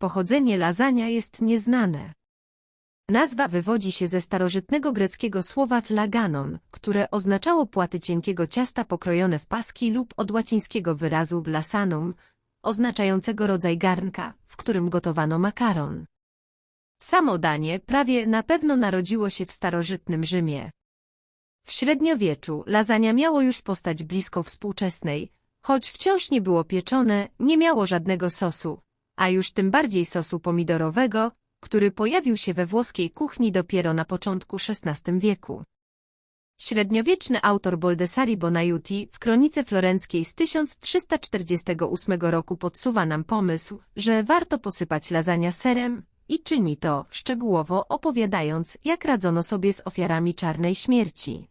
Pochodzenie lasagna jest nieznane. Nazwa wywodzi się ze starożytnego greckiego słowa laganon, które oznaczało płaty cienkiego ciasta pokrojone w paski lub od łacińskiego wyrazu lasanum, oznaczającego rodzaj garnka, w którym gotowano makaron. Samo danie prawie na pewno narodziło się w starożytnym Rzymie. W średniowieczu lasagna miało już postać blisko współczesnej, choć wciąż nie było pieczone, nie miało żadnego sosu, a już tym bardziej sosu pomidorowego, który pojawił się we włoskiej kuchni dopiero na początku XVI wieku. Średniowieczny autor Boldessari Bonaiuti w kronice florenckiej z 1348 roku podsuwa nam pomysł, że warto posypać lasagna serem i czyni to, szczegółowo opowiadając, jak radzono sobie z ofiarami czarnej śmierci.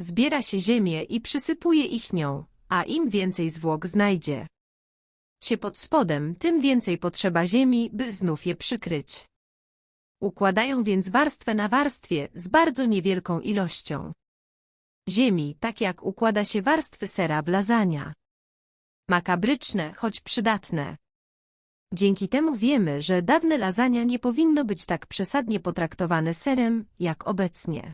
Zbiera się ziemię i przysypuje ich nią, a im więcej zwłok znajdzie się pod spodem, tym więcej potrzeba ziemi, by znów je przykryć. Układają więc warstwę na warstwie z bardzo niewielką ilością ziemi, tak jak układa się warstwy sera w lasagna. Makabryczne, choć przydatne. Dzięki temu wiemy, że dawne lasagna nie powinno być tak przesadnie potraktowane serem, jak obecnie.